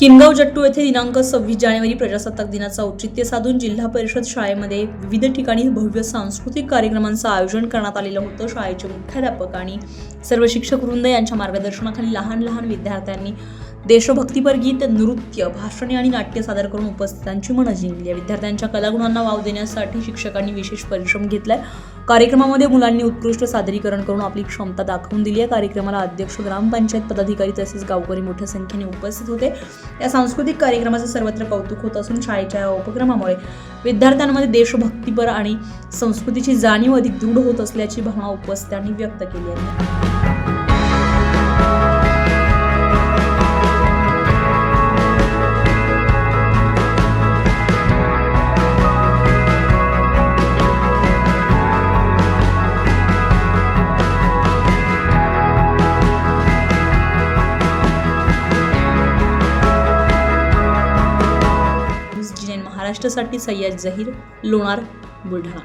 किनगाव जट्टू येथे दिनांक सव्वीस जानेवारी प्रजासत्ताक दिनाचं औचित्य साधून जिल्हा परिषद शाळेमध्ये विविध ठिकाणी भव्य सांस्कृतिक कार्यक्रमांचं आयोजन करण्यात आलेलं होतं. शाळेचे मुख्याध्यापक आणि सर्व शिक्षक वृंद यांच्या मार्गदर्शनाखाली लहान लहान विद्यार्थ्यांनी देशभक्तीपर गीत नृत्य भाषणे आणि नाट्य सादर करून उपस्थितांची मनं जिंकली. आहे विद्यार्थ्यांच्या कलागुणांना वाव देण्यासाठी शिक्षकांनी विशेष परिश्रम घेतलाय. कार्यक्रमामध्ये मुलांनी उत्कृष्ट सादरीकरण करून आपली क्षमता दाखवून दिली. आहे कार्यक्रमाला अध्यक्ष ग्रामपंचायत पदाधिकारी तसेच गावकरी मोठ्या संख्येने उपस्थित होते. या सांस्कृतिक कार्यक्रमाचं सर्वत्र कौतुक होत असून शाळेच्या या उपक्रमामुळे विद्यार्थ्यांमध्ये देशभक्तीपर आणि संस्कृतीची जाणीव अधिक दृढ होत असल्याची भावना उपस्थितांनी व्यक्त केली आहे. महाराष्ट्रासाठी सय्यद जहीर लोणार बुलढाणा.